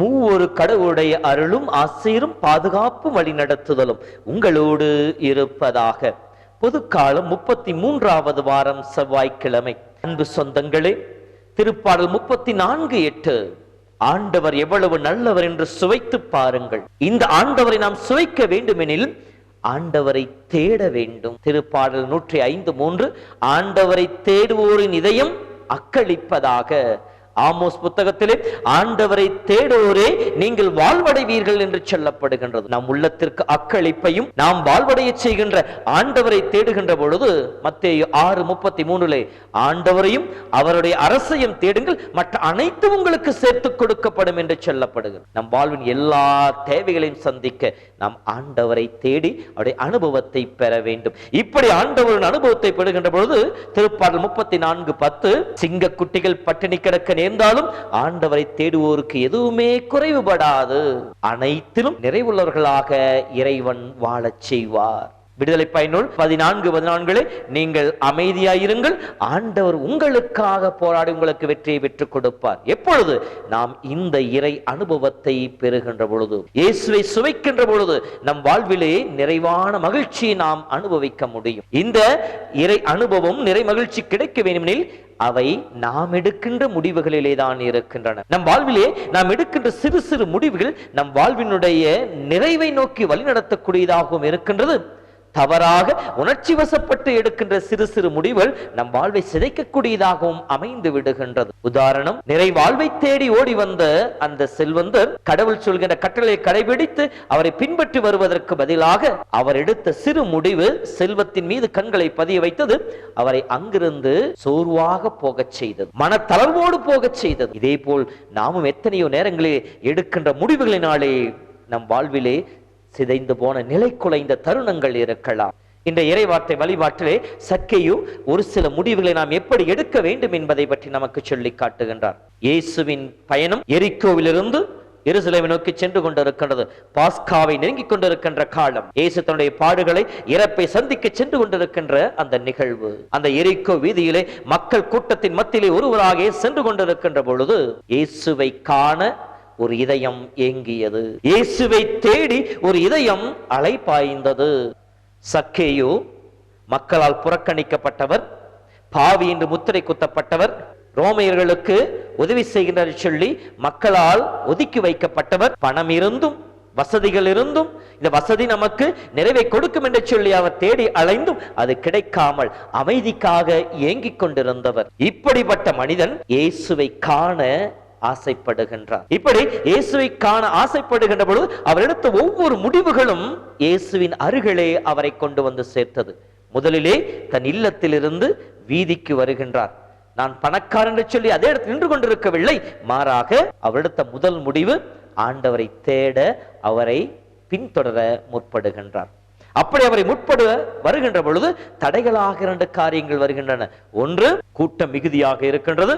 மூவொரு கடவுளுடைய அருளும் ஆசிரும் பாதுகாப்பு வழி நடத்துதலும் உங்களோடு இருப்பதாக. பொதுக்காலம் முப்பத்தி மூன்றாவது வாரம் செவ்வாய்க்கிழமை. அன்பு சொந்தங்களே திருப்பாடல் முப்பத்தி நான்கு எட்டு. ஆண்டவர் எவ்வளவு நல்லவர் என்று சுவைத்து பாருங்கள். இந்த ஆண்டவரை நாம் சுவைக்க வேண்டுமெனில் ஆண்டவரை தேட வேண்டும். திருப்பாடல் நூற்றி ஐந்து மூன்று ஆண்டவரை தேடுவோரின் இதயம் அக்களிப்பதாக. ஆமோஸ் புத்தகத்திலே ஆண்டவரை தேடுவோரே நீங்கள் வாழ்வடைவீர்கள் என்று சொல்லப்படுகின்றது. நம் உள்ளத்திற்கு அக்களிப்பையும் நாம் வாழ்வடைய செய்கின்ற ஆண்டவரை தேடுகின்ற பொழுது மத்திய ஆறு முப்பத்தி மூணுலே ஆண்டவரையும் அவருடைய அரசையும் தேடுங்கள் மற்ற அனைத்தும் உங்களுக்கு சேர்த்து கொடுக்கப்படும் என்று சொல்லப்படுகிறது. நம் வாழ்வின் எல்லா தேவைகளையும் சந்திக்க நாம் ஆண்டவரை தேடி அவருடைய அனுபவத்தை பெற வேண்டும். இப்படி ஆண்டவரின் அனுபவத்தை பெறுகின்ற பொழுது திருப்பாடல் முப்பத்தி நான்கு பத்து சிங்க குட்டிகள் பட்டினி கிடக்க நேர்ந்தாலும் ஆண்டவரை தேடுவோருக்கு எதுவுமே குறைவுபடாது. அனைத்திலும் நிறைவுள்ளவர்களாக இறைவன் வாழச் செய்வார். விடுதலை பயனுள் பதினான்கு பதினான்களே நீங்கள் அமைதியாயிருங்கள். ஆண்டவர் உங்களுக்காக போராடி உங்களுக்கு வெற்றியை பெற்றுக் கொடுப்பார். எப்பொழுது? நாம் இந்த இறை அனுபவத்தை பெறுகின்ற பொழுது இயேசுவை சுவைக்கின்ற பொழுது நம் வாழ்விலே நிறைவான மகிழ்ச்சியை நாம் அனுபவிக்க முடியும். இந்த இறை அனுபவம் நிறை மகிழ்ச்சி கிடைக்க வேண்டுமெனில் அவை நாம் எடுக்கின்ற முடிவுகளிலே தான் இருக்கின்றன. நம் வாழ்விலே நாம் எடுக்கின்ற சிறு சிறு முடிவுகள் நம் வாழ்வினுடைய நிறைவை நோக்கி வழிநடத்தக்கூடியதாகவும் இருக்கின்றது. தவறாக உணர்ச்சி வசப்பட்டு எடுக்கின்ற சிறு சிறு முடிவுகள் நம் வாழ்வை சிதைக்கக்கூடியதாகவும் அமைந்து விடுகின்றது. உதாரணம் நிறை வாழ்வை தேடி ஓடி வந்த அந்த செல்வந்தர் கடவுள் சொல்கின்ற கட்டளை கடைபிடித்து அவரை பின்பற்றி வருவதற்கு பதிலாக அவர் எடுத்த சிறு முடிவு செல்வத்தின் மீது கண்களை பதிய வைத்தது அவரை அங்கிருந்து சோர்வாக போகச் செய்தது மன தளர்வோடு போகச் செய்தது. இதே போல் நாமும் எத்தனையோ நேரங்களில் எடுக்கின்ற முடிவுகளினாலே நம் வாழ்விலே சிதைந்து போன நிலை குலைந்த தருணங்கள் இருக்கலாம். இந்த இறைவார்த்தை வழிபாட்டிலே சக்கையு ஒரு சில முடிவுகளை நாம் எப்படி எடுக்க வேண்டும் என்பதை பற்றி நமக்கு சொல்லி காட்டுகின்றார். இயேசுவின் பயணம் எரிக்கோவிலிருந்து எருசலேமை நோக்கி சென்று கொண்டிருக்கின்றது. பாஸ்காவை நெருங்கிக் கொண்டிருக்கின்ற காலம். இயேசு தன்னுடைய பாடுகளை இறப்பை சந்திக்க சென்று கொண்டிருக்கின்ற அந்த நிகழ்வு. அந்த எரிக்கோ வீதியிலே மக்கள் கூட்டத்தின் மத்தியிலே ஒருவராக சென்று கொண்டிருக்கின்ற பொழுது இயேசுவை காண ஒரு இதயம் ஏங்கியது. இயேசுவை தேடி ஒரு இதயம் அலைபாய்ந்தது சக்கேயு மக்களால் புறக்கணிக்கப்பட்டவர் பாவி என்று முத்திரை குத்தப்பட்டவர் ரோமையர்களுக்கு உதவி செய்கின்றார் சொல்லி மக்களால் ஒதுக்கி வைக்கப்பட்டவர். பணம் இருந்தும் வசதிகள் இருந்தும் இந்த வசதி நமக்கு நிறைவை கொடுக்கும் என்று சொல்லி அவர் தேடி அலைந்தும் அது கிடைக்காமல் அமைதிக்காக ஏங்கிக் கொண்டிருந்தவர். இப்படிப்பட்ட மனிதன் இயேசுவை காண ஆசைப்படுகின்றார். இப்படி இயேசுவை காண ஆசைப்படுகின்ற பொழுது அவர் எடுத்த ஒவ்வொரு முடிவுகளும் இயேசுவின் அருகிலே அவரை கொண்டு வந்து சேர்த்தது. முதலிலே தன் இல்லத்திலிருந்து வீதிக்கு வருகின்றார். நான் பணக்காரன் என்று சொல்லி அதே இடத்தில் நின்று கொண்டிருக்கவில்லை. மாறாக அவர் முதல் முடிவு ஆண்டவரை தேட அவரை பின்தொடர முற்படுகின்றார். அப்படி அவரை முற்பட வருகின்ற பொழுது தடைகளாக இரண்டு காரியங்கள் வருகின்றன. ஒன்று கூட்டம் மிகுதியாக இருக்கின்றது.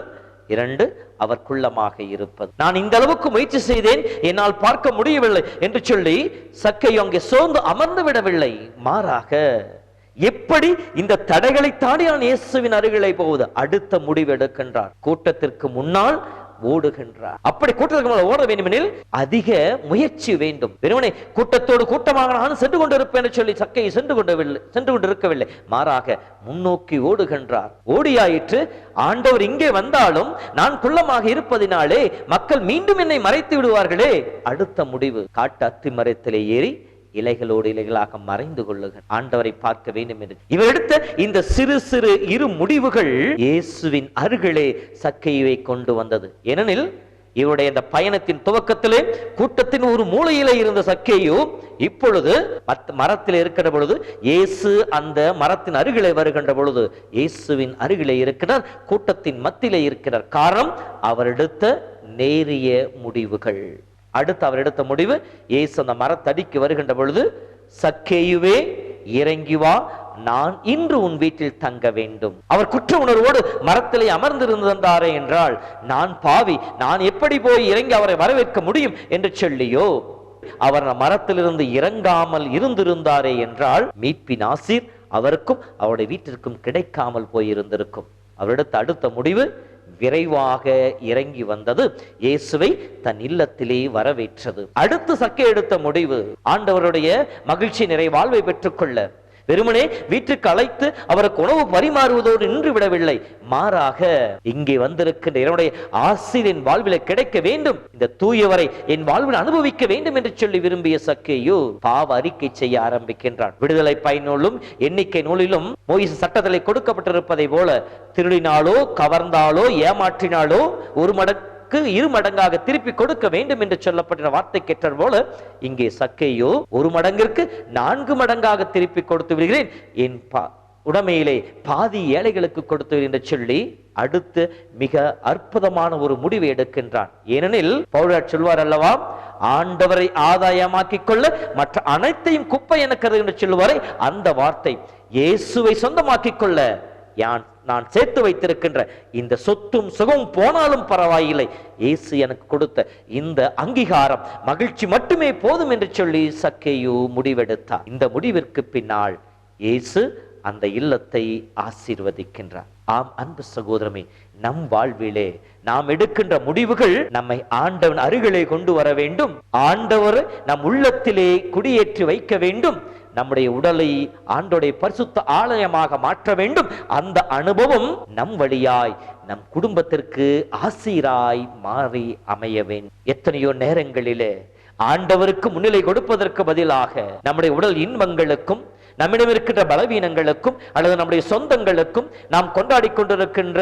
இரண்டு அவர் குள்ளமாக இருப்பது. நான் இந்த அளவுக்கு முயற்சி செய்தேன் என்னால் பார்க்க முடியவில்லை என்று சொல்லி சக்கை அங்கே சோர்ந்து அமர்ந்து விடவில்லை. மாறாக எப்படி இந்த தடைகளை தாண்டி நான் இயேசுவின் அருகிலே போவது? அடுத்த முடிவு எடுக்கின்றார். கூட்டத்திற்கு முன்னால் ஓடுகின்றார். அப்படி கூட்டத்துக்கு ஓட வேண்டுமெனில் அதிக முயற்சி வேண்டும். வெறுமனே கூட்டத்தோடு கூட்டமாக நான் சென்று கொண்டிருப்பேன் என்று சொல்லி சக்கையை சென்று கொண்டவில்லை சென்று கொண்டிருக்கவில்லை. மாறாக முன்னோக்கி ஓடுகின்றார். ஓடியாயிற்று. ஆண்டவர் இங்கே வந்தாலும் நான் குள்ளமாக இருப்பதினாலே மக்கள் மீண்டும் என்னை மறைத்து விடுவார்களே. அடுத்த முடிவு காட்டு அத்திமரத்திலே ஏறி இலைகளோடு இலைகளாக மறைந்து கொள்ளுகிற ஆண்டவரை பார்க்க வேண்டும் என்று. இவர் எடுத்த இந்த சிறு சிறு இரு முடிவுகள் இயேசுவின் அருகிலே சக்கையை கொண்டு வந்தது. ஏனெனில் இவருடைய இந்த பயணத்தின் துவக்கத்திலே கூட்டத்தின் ஒரு மூலையில இருந்த சக்கையோ இப்பொழுது மரத்தில் இருக்கிற பொழுது இயேசு அந்த மரத்தின் அருகிலே வருகின்ற பொழுது இயேசுவின் அருகிலே இருக்கிறார் கூட்டத்தின் மத்தியிலே இருக்கிறார். காரணம் அவர் எடுத்த நேரிய முடிவுகள். அடுத்து அவர் எடுத்த முடிவு ஏசு அந்த மரத்தடிக்கு வருகின்ற பொழுது சக்கேயுவே இறங்கி வா நான் இன்று உன் வீட்டில் தங்க வேண்டும். அவர் குற்ற உணர்வோடு மரத்திலே அமர்ந்திருந்தாரே என்றால் நான் பாவி நான் எப்படி போய் இறங்கி அவரை வரவேற்க முடியும் என்று சொல்லியோ? அவர் மரத்திலிருந்து இறங்காமல் இருந்திருந்தாரே என்றால் மீட்பின் ஆசிர் அவருக்கும் அவருடைய வீட்டிற்கும் கிடைக்காமல் போயிருந்திருக்கும். அவரிடத்த அடுத்த முடிவு விரைவாக இறங்கி வந்தது. இயேசுவை தன் இல்லத்திலே வரவேற்றது. அடுத்து சக்கை எடுத்த முடிவு. ஆண்டவருடைய மகிழ்ச்சி நிறை வாழ்வை பெற்றுக்கொள்ள. வெறுமனே வீட்டுக்கு அழைத்து அவருக்கு உணவு பரிமாறுவதோடு நின்று விடவில்லை. மாறாக இங்கே வந்திருக்கின்ற என்னுடைய ஆசிர் என் வாழ்வில கிடைக்க வேண்டும். இந்த தூயவரை என் வாழ்வில் அனுபவிக்க வேண்டும் என்று சொல்லி விரும்பிய சக்கேயோ பாவ அறிக்கை செய்ய ஆரம்பிக்கின்றான். விடுதலை பயனூலும் எண்ணிக்கை நூலிலும் மோயிசு சட்டத்திலே கொடுக்கப்பட்டிருப்பதை போல திருடினாலோ கவர்ந்தாலோ ஏமாற்றினாலோ ஒரு மடங்கு சக்கு இரு மடங்காக திருப்பி கொடுக்க வேண்டும் என்று சொல்லப்பட்ட வார்த்தை கேட்டார் போல இங்கே சக்கையோ ஒரு மடங்கிற்கு நான்கு மடங்காக திருப்பி கொடுத்து விடுகிறேன். என் பா உடமையிலே பாதி ஏழைகளுக்கு கொடுத்து என்று சொல்லி அடுத்து மிக அற்புதமான ஒரு முடிவை எடுக்கின்றான். ஏனெனில் பவுலர் சொல்வார் அல்லவா ஆண்டவரை ஆதாயமாக்கிக் கொள்ள மற்ற அனைத்தையும் குப்பை என கருது என்று சொல்லுவாரை அந்த வார்த்தை இயேசுவை சொந்தமாக்கிக் கொள்ள யான் நான் சேர்த்து வைத்திருக்கின்ற இந்த சொத்தும் சுகம் போனாலும் பரவாயில்லை. இயேசு எனக்கு கொடுத்த இந்த அங்கீகாரம் மகிழ்ச்சி மட்டுமே போதும் என்று சொல்லி சக்கேயு முடிவெடுத்தார். இந்த முடிவிற்கு பின்னால் இயேசு அந்த இல்லத்தை ஆசீர்வதிக்கின்றார். ஆம் அன்பு சகோதரமே நம் வாழ்விலே நாம் எடுக்கின்ற முடிவுகள் நம்மை ஆண்டவன் அருகிலே கொண்டு வர வேண்டும். ஆண்டவர் நம் உள்ளத்திலே குடியேற்றி வைக்க வேண்டும். நம்முடைய உடலை ஆண்டோடைய பரிசுத்த ஆலயமாக மாற்ற வேண்டும். அந்த அனுபவம் நம் வழியாய் நம் குடும்பத்திற்கு ஆசிராய் மாறி அமைய வேண்டும். எத்தனையோ நேரங்களிலே ஆண்டவருக்கு முன்னிலை கொடுப்பதற்கு பதிலாக நம்முடைய உடல் இன்பங்களுக்கும் நம்மிடம் இருக்கின்ற பலவீனங்களுக்கும் அல்லது நம்முடைய சொந்தங்களுக்கும் நாம் கொண்டாடி கொண்டிருக்கின்ற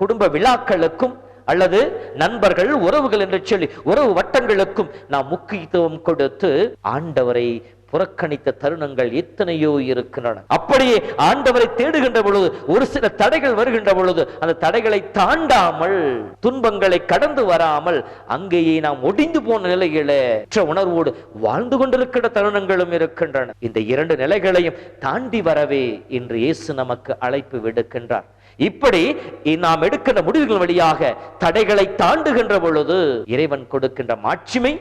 குடும்ப விழாக்களுக்கும் அல்லது நண்பர்கள் உறவுகள் என்று சொல்லி உறவு வட்டங்களுக்கும் நாம் முக்கியத்துவம் கொடுத்து ஆண்டவரை புறக்கணித்த தருணங்கள் எத்தனையோ இருக்கின்றன. அப்படியே ஆண்டவரை தேடுகின்ற பொழுது ஒரு சில தடைகள் வருகின்ற பொழுது அந்த தடைகளை தாண்டாமல் துன்பங்களை கடந்து வராமல் அங்கேயே நாம் ஒடிந்து போன நிலையில உணர்வோடு வாழ்ந்து கொண்டிருக்கிற தருணங்களும் இருக்கின்றன. இந்த இரண்டு நிலைகளையும் தாண்டி வரவே இன்று இயேசு நமக்கு அழைப்பு விடுக்கின்றார். இப்படி நாம் எடுக்கின்ற முடிவுகள் வழியாக தடைகளை தாண்டுகின்ற பொழுது இறைவன் கொடுக்கின்ற மாட்சிமை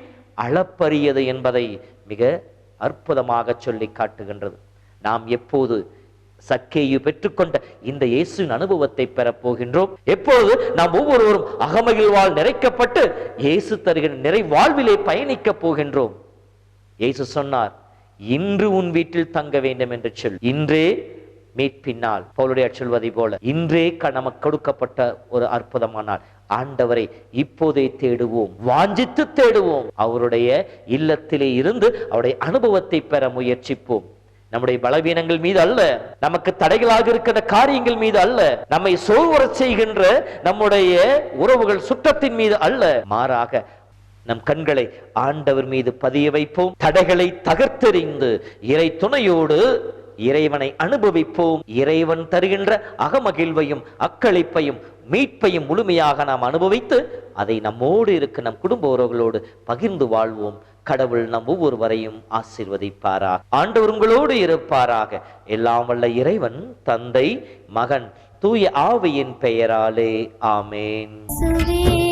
அளப்பரியது என்பதை மிக அற்புதமாக சொல்லி காட்டுகின்றது. நாம் எப்போது சக்கேயு பெற்றுக்கொண்ட இந்த இயேசுவின் அனுபவத்தை பெறப் போகின்றோம். எப்போது நாம் ஒவ்வொருவரும் அகமகிழ்வால் நிறைக்கப்பட்டு இயேசு தருகின்ற நிறை வாழ்விலே பயணிக்கப் போகின்றோம். இயேசு சொன்னார் இன்று உன் வீட்டில் தங்க வேண்டும் என்று சொல். இன்றே மீட்பினால் பவுலுடைய சொல்வதை போல இன்றே க- நமக்கு கொடுக்கப்பட்ட ஒரு அற்புதமானால் ஆண்டவரை இப்போதே தேடுவோம் வாஞ்சித்து தேடுவோம். அவருடைய இல்லத்திலே இருந்து அவருடைய அனுபவத்தை பெற முயற்சிப்போம். நம்முடைய பலவீனங்கள் மீது அல்ல நமக்கு தடைகளாக இருக்கிற காரியங்கள் மீது அல்ல நம்மை சோர்வரச் செய்கின்ற நம்முடைய உறவுகள் சுற்றத்தின் மீது அல்ல. மாறாக நம் கண்களை ஆண்டவர் மீது பதிய வைப்போம். தடைகளை தகர்த்தெறிந்து இறை துணையோடு இறைவனை அனுபவிப்போம். இறைவன் தருகின்ற அகமகிழ்வையும் அக்களிப்பையும் மீட்பையும் முழுமையாக நாம் அனுபவித்து அதை நம்மோடு இருக்க நம் குடும்ப உறவுகளோடு பகிர்ந்து வாழ்வோம். கடவுள் நம் ஒவ்வொருவரையும் ஆசீர்வதிப்பாரா? ஆண்டவர் உங்களோடு இருப்பாராக. எல்லாம் வல்ல இறைவன் தந்தை மகன் தூய ஆவியின் பெயராலே. ஆமேன்.